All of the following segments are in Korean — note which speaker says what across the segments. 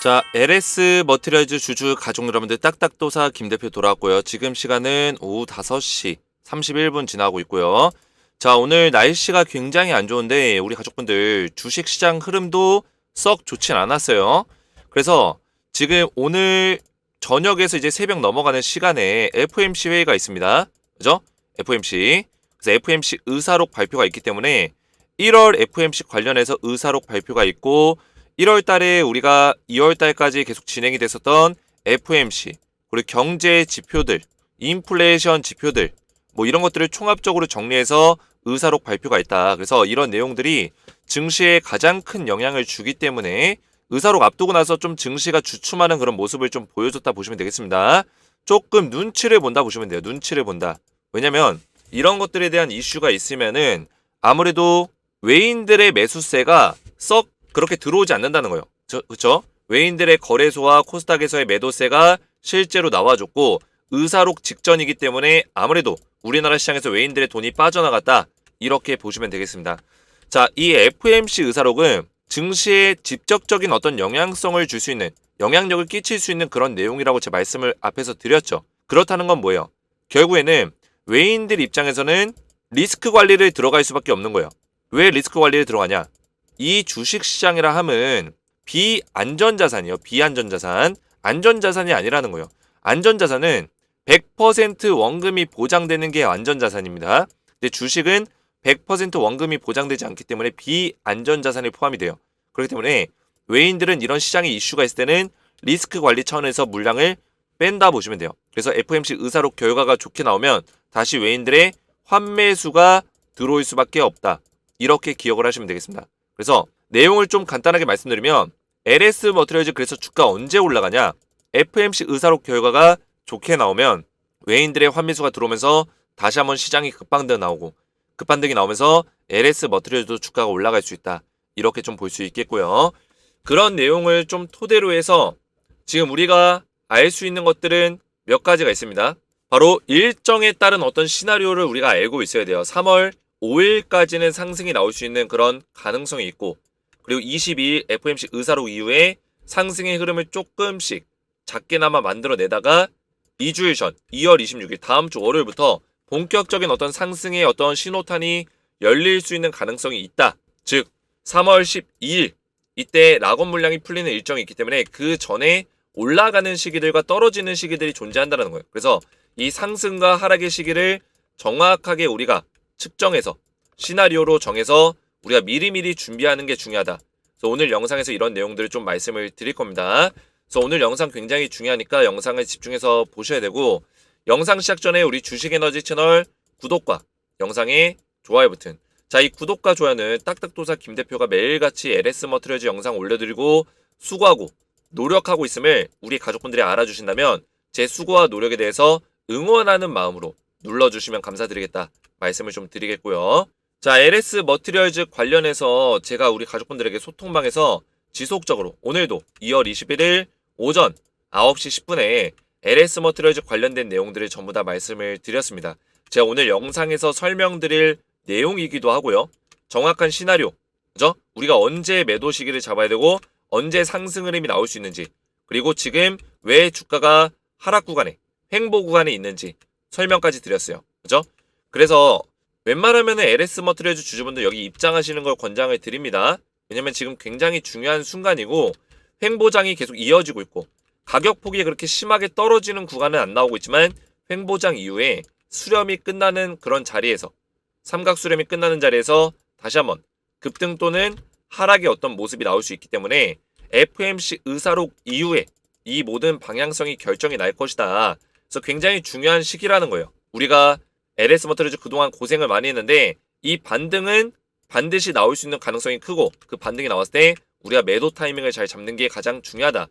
Speaker 1: 자, LS 머티리얼즈 주주 가족 여러분들 딱딱도사 김 대표 돌아왔고요. 지금 시간은 오후 5시 31분 지나고 있고요. 자, 오늘 날씨가 굉장히 안 좋은데 우리 가족분들 주식 시장 흐름도 썩 좋진 않았어요. 그래서 지금 오늘 저녁에서 이제 새벽 넘어가는 시간에 FMC 회의가 있습니다. 그죠? FMC. 그래서 FMC 의사록 발표가 있기 때문에 1월 FMC 관련해서 의사록 발표가 있고 1월 달에 우리가 2월 달까지 계속 진행이 됐었던 FMC 그리고 경제 지표들, 인플레이션 지표들 뭐 이런 것들을 총합적으로 정리해서 의사록 발표가 있다. 그래서 이런 내용들이 증시에 가장 큰 영향을 주기 때문에 의사록 앞두고 나서 좀 증시가 주춤하는 그런 모습을 좀 보여줬다 보시면 되겠습니다. 조금 눈치를 본다 보시면 돼요. 눈치를 본다. 왜냐면 이런 것들에 대한 이슈가 있으면은 아무래도 외인들의 매수세가 썩 그렇게 들어오지 않는다는 거예요. 저, 그쵸? 외인들의 거래소와 코스닥에서의 매도세가 실제로 나와줬고 의사록 직전이기 때문에 아무래도 우리나라 시장에서 외인들의 돈이 빠져나갔다. 이렇게 보시면 되겠습니다. 자, 이 FMC 의사록은 증시에 직접적인 어떤 영향성을 줄 수 있는 영향력을 끼칠 수 있는 그런 내용이라고 제 말씀을 앞에서 드렸죠. 그렇다는 건 뭐예요? 결국에는 외인들 입장에서는 리스크 관리를 들어갈 수밖에 없는 거예요. 왜 리스크 관리를 들어가냐? 이 주식 시장이라 함은 비안전자산이요. 비안전자산. 안전자산이 아니라는 거예요. 안전자산은 100% 원금이 보장되는 게 안전자산입니다. 근데 주식은 100% 원금이 보장되지 않기 때문에 비안전자산이 포함이 돼요. 그렇기 때문에 외인들은 이런 시장에 이슈가 있을 때는 리스크 관리 차원에서 물량을 뺀다 보시면 돼요. 그래서 FMC 의사록 결과가 좋게 나오면 다시 외인들의 환매수가 들어올 수밖에 없다. 이렇게 기억을 하시면 되겠습니다. 그래서 내용을 좀 간단하게 말씀드리면 LS 머티리얼즈 그래서 주가 언제 올라가냐? FMC 의사록 결과가 좋게 나오면 외인들의 환매수가 들어오면서 다시 한번 시장이 급반등 나오고 급반등이 나오면서 LS 머티리얼즈도 주가가 올라갈 수 있다. 이렇게 좀 볼 수 있겠고요. 그런 내용을 좀 토대로 해서 지금 우리가 알 수 있는 것들은 몇 가지가 있습니다. 바로 일정에 따른 어떤 시나리오를 우리가 알고 있어야 돼요. 3월 5일까지는 상승이 나올 수 있는 그런 가능성이 있고 그리고 22일 FMC 의사록 이후에 상승의 흐름을 조금씩 작게나마 만들어내다가 2주일 전 2월 26일 다음 주 월요일부터 본격적인 어떤 상승의 어떤 신호탄이 열릴 수 있는 가능성이 있다. 즉 3월 12일 이때 락원 물량이 풀리는 일정이 있기 때문에 그 전에 올라가는 시기들과 떨어지는 시기들이 존재한다는 거예요. 그래서 이 상승과 하락의 시기를 정확하게 우리가 측정해서 시나리오로 정해서 우리가 미리미리 준비하는 게 중요하다. 그래서 오늘 영상에서 이런 내용들을 좀 말씀을 드릴 겁니다. 그래서 오늘 영상 굉장히 중요하니까 영상을 집중해서 보셔야 되고 영상 시작 전에 우리 주식에너지 채널 구독과 영상에 좋아요 버튼 자, 이 구독과 좋아요는 딱딱도사 김 대표가 매일같이 LS 머트리얼즈 영상 올려드리고 수고하고 노력하고 있음을 우리 가족분들이 알아주신다면 제 수고와 노력에 대해서 응원하는 마음으로 눌러주시면 감사드리겠다 말씀을 좀 드리겠고요. 자, LS 머티리얼즈 관련해서 제가 우리 가족분들에게 소통방에서 지속적으로 오늘도 2월 21일 오전 9시 10분에 LS 머티리얼즈 관련된 내용들을 전부 다 말씀을 드렸습니다. 제가 오늘 영상에서 설명드릴 내용이기도 하고요. 정확한 시나리오, 그죠? 우리가 언제 매도 시기를 잡아야 되고 언제 상승 흐름이 나올 수 있는지 그리고 지금 왜 주가가 하락 구간에 횡보 구간에 있는지 설명까지 드렸어요. 그죠? 그래서 웬만하면은 LS 머트리얼즈 주주분들 여기 입장하시는 걸 권장을 드립니다. 왜냐면 지금 굉장히 중요한 순간이고 횡보장이 계속 이어지고 있고 가격 폭이 그렇게 심하게 떨어지는 구간은 안 나오고 있지만 횡보장 이후에 수렴이 끝나는 그런 자리에서 삼각 수렴이 끝나는 자리에서 다시 한번 급등 또는 하락의 어떤 모습이 나올 수 있기 때문에 FMC 의사록 이후에 이 모든 방향성이 결정이 날 것이다. 그래서 굉장히 중요한 시기라는 거예요. 우리가 LS 모터리즈 그동안 고생을 많이 했는데 이 반등은 반드시 나올 수 있는 가능성이 크고 그 반등이 나왔을 때 우리가 매도 타이밍을 잘 잡는 게 가장 중요하다.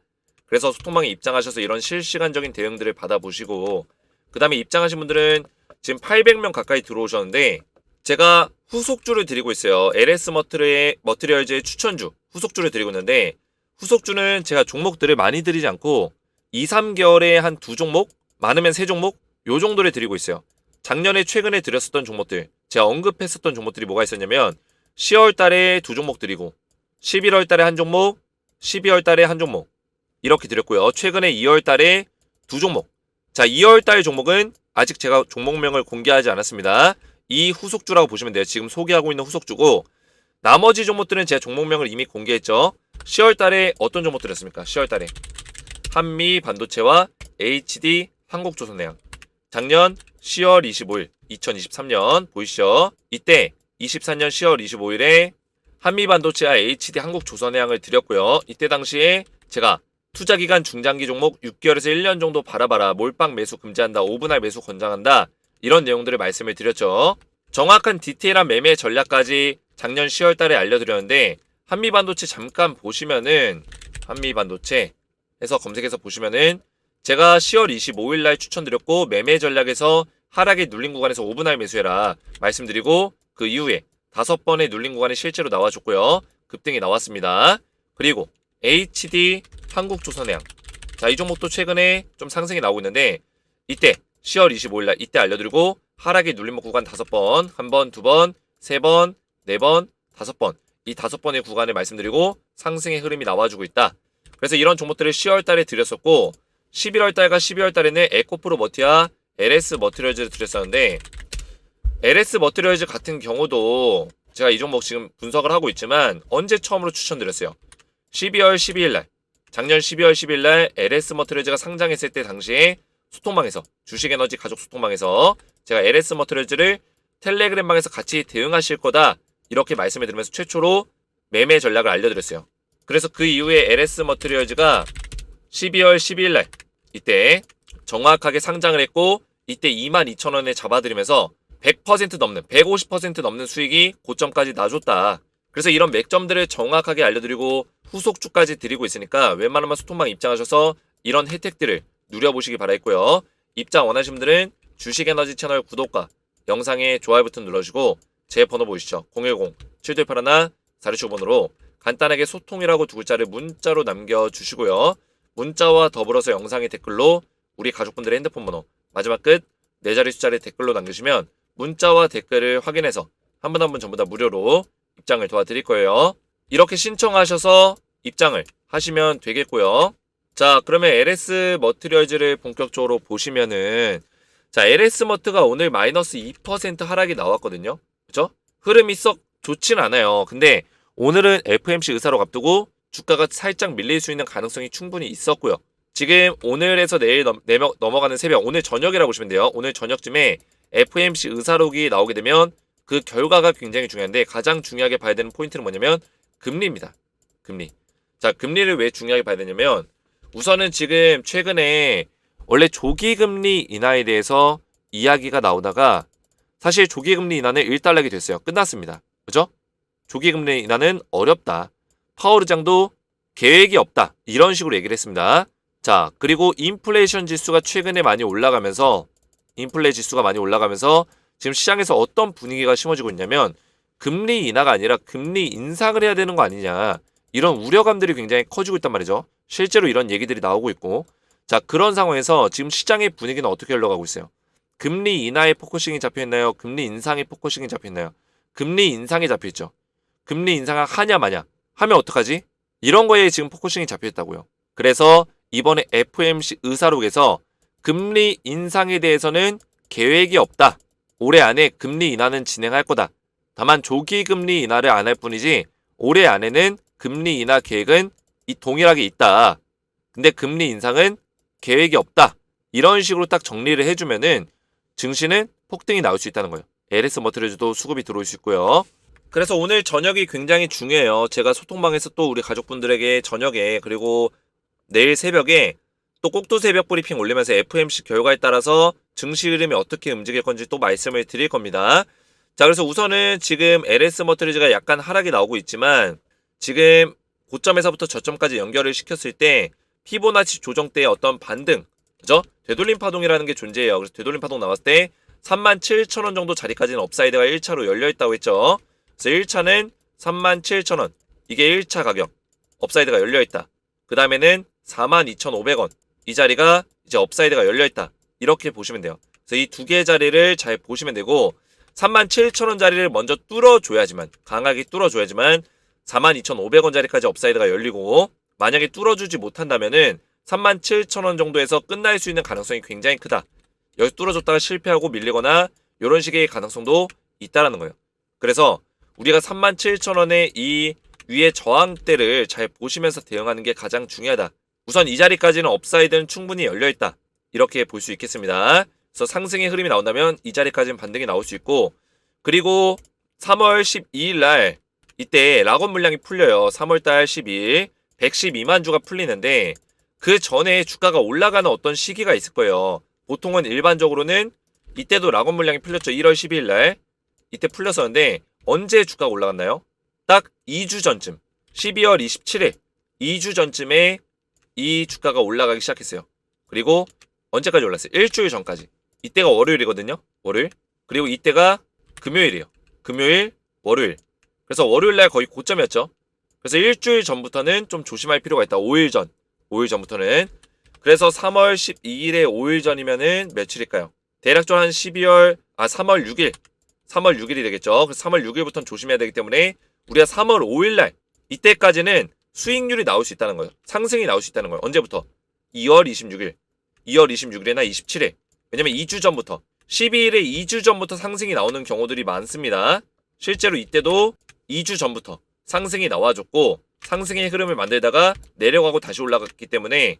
Speaker 1: 그래서 소통방에 입장하셔서 이런 실시간적인 대응들을 받아보시고 그 다음에 입장하신 분들은 지금 800명 가까이 들어오셨는데 제가 후속주를 드리고 있어요. LS 머트리의 머트리얼즈의 추천주 후속주를 드리고 있는데 후속주는 제가 종목들을 많이 드리지 않고 2, 3개월에 한 두 종목, 많으면 세 종목 요 정도를 드리고 있어요. 작년에 최근에 드렸었던 종목들, 제가 언급했었던 종목들이 뭐가 있었냐면 10월 달에 두 종목 드리고 11월 달에 한 종목, 12월 달에 한 종목, 이렇게 드렸고요. 최근에 2월 달에 두 종목. 자, 2월 달 종목은 아직 제가 종목명을 공개하지 않았습니다. 이 후속주라고 보시면 돼요. 지금 소개하고 있는 후속주고 나머지 종목들은 제가 종목명을 이미 공개했죠. 10월 달에 어떤 종목들이었습니까? 10월 달에 한미 반도체와 HD 한국조선해양. 작년 10월 25일 2023년 보이시죠? 이때 24년 10월 25일에 한미반도체와 HD 한국조선해양을 드렸고요. 이때 당시에 제가 투자 기간 중장기 종목 6개월에서 1년 정도 바라봐라. 몰빵 매수 금지한다. 5분할 매수 권장한다. 이런 내용들을 말씀을 드렸죠. 정확한 디테일한 매매 전략까지 작년 10월 달에 알려드렸는데 한미반도체 잠깐 보시면은 한미반도체 해서 검색해서 보시면은 제가 10월 25일 날 추천드렸고 매매 전략에서 하락에 눌린 구간에서 5분할 매수해라 말씀드리고 그 이후에 다섯 번의 눌린 구간이 실제로 나와줬고요. 급등이 나왔습니다. 그리고 HD 한국조선해양. 자, 이 종목도 최근에 좀 상승이 나오고 있는데 이때 10월 25일 날 이때 알려드리고 하락에 눌림목 구간 다섯 번, 한 번, 두 번, 세 번, 네 번, 다섯 번. 이 다섯 번의 구간을 말씀드리고 상승의 흐름이 나와주고 있다. 그래서 이런 종목들을 10월 달에 드렸었고 11월 달과 12월 달에는 에코프로 머티와 LS 머티리얼즈를 드렸었는데 LS 머티리얼즈 같은 경우도 제가 이 종목 지금 분석을 하고 있지만 언제 처음으로 추천드렸어요. 12월 12일 날 작년 12월 10일 날 LS 머티리얼즈가 상장했을 때 당시에 소통방에서 주식에너지 가족 소통방에서 제가 LS 머티리얼즈를 텔레그램방에서 같이 대응하실 거다 이렇게 말씀을 드리면서 최초로 매매 전략을 알려드렸어요. 그래서 그 이후에 LS 머티리얼즈가 12월 12일 날 이때 정확하게 상장을 했고 이때 22,000원에 잡아드리면서 100% 넘는 150% 넘는 수익이 고점까지 나줬다. 그래서 이런 맥점들을 정확하게 알려드리고 후속주까지 드리고 있으니까 웬만하면 소통방 입장하셔서 이런 혜택들을 누려보시기 바라겠고요. 입장 원하시는 분들은 주식에너지 채널 구독과 영상에 좋아요 버튼 눌러주시고 제 번호 보이시죠? 010-7281 467번으로 간단하게 소통이라고 두 글자를 문자로 남겨주시고요. 문자와 더불어서 영상의 댓글로 우리 가족분들의 핸드폰 번호 마지막 끝 네 자리 숫자를 댓글로 남기시면 문자와 댓글을 확인해서 한 분 한 분 전부 다 무료로 입장을 도와드릴 거예요. 이렇게 신청하셔서 입장을 하시면 되겠고요. 자, 그러면 LS 머티리얼즈를 본격적으로 보시면은 자, LS 머트가 오늘 마이너스 2% 하락이 나왔거든요. 그죠? 흐름이 썩 좋진 않아요. 근데 오늘은 FMC 의사로 앞두고 주가가 살짝 밀릴 수 있는 가능성이 충분히 있었고요. 지금 오늘에서 내일 넘, 넘어가는 새벽, 오늘 저녁이라고 보시면 돼요. 오늘 저녁쯤에 FMC 의사록이 나오게 되면 그 결과가 굉장히 중요한데 가장 중요하게 봐야 되는 포인트는 뭐냐면 금리입니다. 금리. 자, 금리를 왜 중요하게 봐야 되냐면 우선은 지금 최근에 원래 조기 금리 인하에 대해서 이야기가 나오다가 사실 조기 금리 인하는 일단락이 됐어요. 끝났습니다. 그죠? 조기 금리 인하는 어렵다. 파월 의장도 계획이 없다. 이런 식으로 얘기를 했습니다. 자, 그리고 인플레이션 지수가 최근에 많이 올라가면서 인플레 지수가 많이 올라가면서 지금 시장에서 어떤 분위기가 심어지고 있냐면 금리 인하가 아니라 금리 인상을 해야 되는 거 아니냐. 이런 우려감들이 굉장히 커지고 있단 말이죠. 실제로 이런 얘기들이 나오고 있고. 자, 그런 상황에서 지금 시장의 분위기는 어떻게 흘러가고 있어요? 금리 인하에 포커싱이 잡혀 있나요? 금리 인상에 포커싱이 잡혀 있나요? 금리 인상에 잡혀 있죠. 금리 인상을 하냐 마냐. 하면 어떡하지? 이런 거에 지금 포커싱이 잡혀 있다고요. 그래서 이번에 FMC 의사록에서 금리 인상에 대해서는 계획이 없다. 올해 안에 금리 인하는 진행할 거다. 다만 조기 금리 인하를 안 할 뿐이지 올해 안에는 금리 인하 계획은 이 동일하게 있다. 근데 금리 인상은 계획이 없다. 이런 식으로 딱 정리를 해주면은 증시는 폭등이 나올 수 있다는 거예요. LS 머트리즈도 수급이 들어올 수 있고요. 그래서 오늘 저녁이 굉장히 중요해요. 제가 소통방에서 또 우리 가족분들에게 저녁에 그리고 내일 새벽에 또 꼭두 새벽 브리핑 올리면서 FMC 결과에 따라서 증시 흐름이 어떻게 움직일 건지 또 말씀을 드릴 겁니다. 자, 그래서 우선은 지금 LS 머트리즈가 약간 하락이 나오고 있지만 지금 고점에서부터 저점까지 연결을 시켰을 때 피보나치 조정 때의 어떤 반등, 그죠? 되돌림 파동이라는 게 존재해요. 그래서 되돌림 파동 나왔을 때 37,000원 정도 자리까지는 업사이드가 1차로 열려 있다고 했죠. 그래서 1차는 37,000원. 이게 1차 가격. 업사이드가 열려 있다. 그 다음에는 42,500원. 이 자리가 이제 업사이드가 열려 있다. 이렇게 보시면 돼요. 그래서 이 두 개의 자리를 잘 보시면 되고 37,000원 자리를 먼저 뚫어줘야지만 강하게 뚫어줘야지만 42,500원 자리까지 업사이드가 열리고 만약에 뚫어주지 못한다면은 37,000원 정도에서 끝날 수 있는 가능성이 굉장히 크다. 여기 뚫어줬다가 실패하고 밀리거나 이런 식의 가능성도 있다라는 거예요. 그래서 우리가 37,000원의 이 위의 저항대를 잘 보시면서 대응하는 게 가장 중요하다. 우선 이 자리까지는 업사이드는 충분히 열려있다. 이렇게 볼 수 있겠습니다. 그래서 상승의 흐름이 나온다면 이 자리까지는 반등이 나올 수 있고 그리고 3월 12일 날 이때 락원 물량이 풀려요. 3월달 12일 112만 주가 풀리는데 그 전에 주가가 올라가는 어떤 시기가 있을 거예요. 보통은 일반적으로는 이때도 락원 물량이 풀렸죠. 1월 12일 날 이때 풀렸었는데 언제 주가가 올라갔나요? 딱 2주 전쯤 12월 27일 2주 전쯤에 이 주가가 올라가기 시작했어요. 그리고 언제까지 올랐어요? 일주일 전까지. 이때가 월요일이거든요. 월요일. 그리고 이때가 금요일이에요. 금요일, 월요일. 그래서 월요일 날 거의 고점이었죠. 그래서 일주일 전부터는 좀 조심할 필요가 있다. 5일 전. 5일 전부터는. 그래서 3월 12일에 5일 전이면은 며칠일까요? 대략적으로 한 12월, 아, 3월 6일. 3월 6일이 되겠죠. 그래서 3월 6일부터는 조심해야 되기 때문에 우리가 3월 5일 날 이때까지는 수익률이 나올 수 있다는 거예요. 상승이 나올 수 있다는 거예요. 언제부터? 2월 26일. 2월 26일이나 27일. 왜냐면 2주 전부터 12일에 2주 전부터 상승이 나오는 경우들이 많습니다. 실제로 이때도 2주 전부터 상승이 나와줬고 상승의 흐름을 만들다가 내려가고 다시 올라갔기 때문에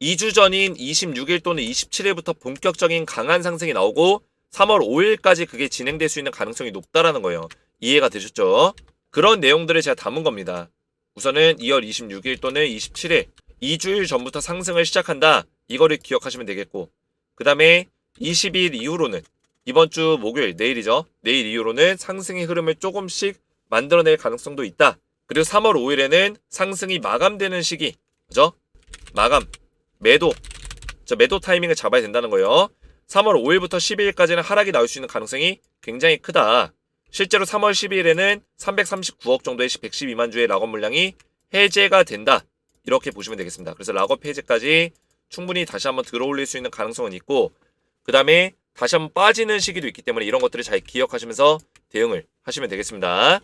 Speaker 1: 2주 전인 26일 또는 27일부터 본격적인 강한 상승이 나오고 3월 5일까지 그게 진행될 수 있는 가능성이 높다라는 거예요. 이해가 되셨죠? 그런 내용들을 제가 담은 겁니다. 우선은 2월 26일 또는 27일 2주일 전부터 상승을 시작한다. 이거를 기억하시면 되겠고 그 다음에 20일 이후로는 이번 주 목요일 내일이죠. 내일 이후로는 상승의 흐름을 조금씩 만들어낼 가능성도 있다. 그리고 3월 5일에는 상승이 마감되는 시기, 그죠? 마감, 매도, 저 매도 타이밍을 잡아야 된다는 거예요. 3월 5일부터 12일까지는 하락이 나올 수 있는 가능성이 굉장히 크다. 실제로 3월 12일에는 339억 정도의 112만 주의 락업 물량이 해제가 된다. 이렇게 보시면 되겠습니다. 그래서 락업 해제까지 충분히 다시 한번 들어올릴 수 있는 가능성은 있고 그 다음에 다시 한번 빠지는 시기도 있기 때문에 이런 것들을 잘 기억하시면서 대응을 하시면 되겠습니다.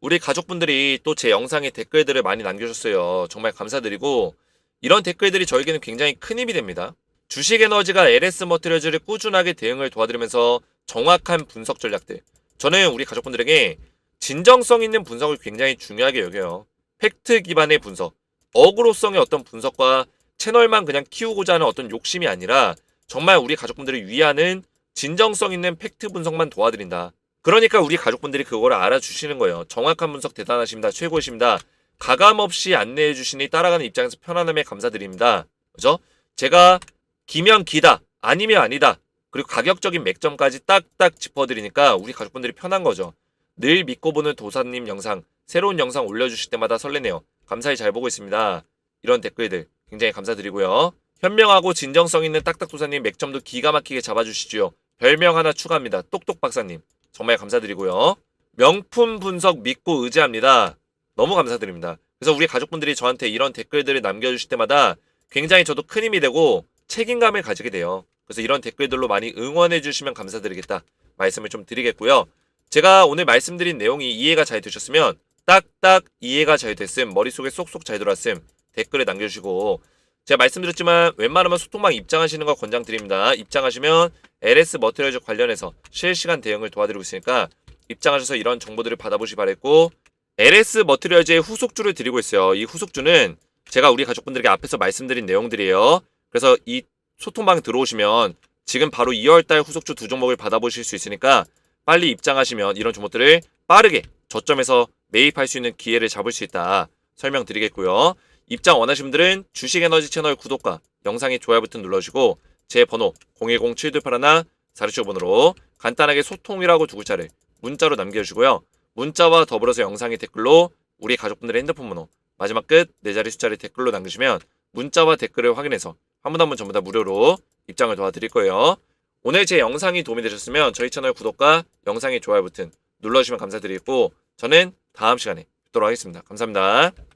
Speaker 1: 우리 가족분들이 또 제 영상에 댓글들을 많이 남겨주셨어요. 정말 감사드리고 이런 댓글들이 저에게는 굉장히 큰 힘이 됩니다. 주식에너지가 LS 머티리얼즈를 꾸준하게 대응을 도와드리면서 정확한 분석 전략들 저는 우리 가족분들에게 진정성 있는 분석을 굉장히 중요하게 여겨요. 팩트 기반의 분석, 어그로성의 어떤 분석과 채널만 그냥 키우고자 하는 어떤 욕심이 아니라 정말 우리 가족분들을 위하는 진정성 있는 팩트 분석만 도와드린다. 그러니까 우리 가족분들이 그걸 알아주시는 거예요. 정확한 분석 대단하십니다. 최고이십니다. 가감 없이 안내해 주시니 따라가는 입장에서 편안함에 감사드립니다. 그죠? 제가 기면 기다, 아니면 아니다. 그리고 가격적인 맥점까지 딱딱 짚어드리니까 우리 가족분들이 편한 거죠. 늘 믿고 보는 도사님 영상, 새로운 영상 올려주실 때마다 설레네요. 감사히 잘 보고 있습니다. 이런 댓글들 굉장히 감사드리고요. 현명하고 진정성 있는 딱딱도사님 맥점도 기가 막히게 잡아주시죠. 별명 하나 추가합니다. 똑똑 박사님. 정말 감사드리고요. 명품 분석 믿고 의지합니다. 너무 감사드립니다. 그래서 우리 가족분들이 저한테 이런 댓글들을 남겨주실 때마다 굉장히 저도 큰 힘이 되고 책임감을 가지게 돼요. 그래서 이런 댓글들로 많이 응원해 주시면 감사드리겠다 말씀을 좀 드리겠고요. 제가 오늘 말씀드린 내용이 이해가 잘 되셨으면 딱딱 이해가 잘 됐음 머릿속에 쏙쏙 잘 들어왔음 댓글에 남겨주시고 제가 말씀드렸지만 웬만하면 소통방 입장하시는 거 권장드립니다. 입장하시면 LS 머티리얼즈 관련해서 실시간 대응을 도와드리고 있으니까 입장하셔서 이런 정보들을 받아보시 기 바랬고 LS 머티리얼즈의 후속주를 드리고 있어요. 이 후속주는 제가 우리 가족분들에게 앞에서 말씀드린 내용들이에요. 그래서 이 소통방 들어오시면 지금 바로 2월달 후속주 두 종목을 받아보실 수 있으니까 빨리 입장하시면 이런 종목들을 빠르게 저점에서 매입할 수 있는 기회를 잡을 수 있다 설명드리겠고요. 입장 원하시는 분들은 주식에너지 채널 구독과 영상의 좋아요 버튼 눌러주시고 제 번호 010-7281-465번으로 간단하게 소통이라고 두 글자를 문자로 남겨주시고요. 문자와 더불어서 영상의 댓글로 우리 가족분들의 핸드폰 번호 마지막 끝 네 자리 숫자를 댓글로 남기시면 문자와 댓글을 확인해서 한 분 한 분 전부 다 무료로 입장을 도와드릴 거예요. 오늘 제 영상이 도움이 되셨으면 저희 채널 구독과 영상의 좋아요 버튼 눌러주시면 감사드리겠고 저는 다음 시간에 뵙도록 하겠습니다. 감사합니다.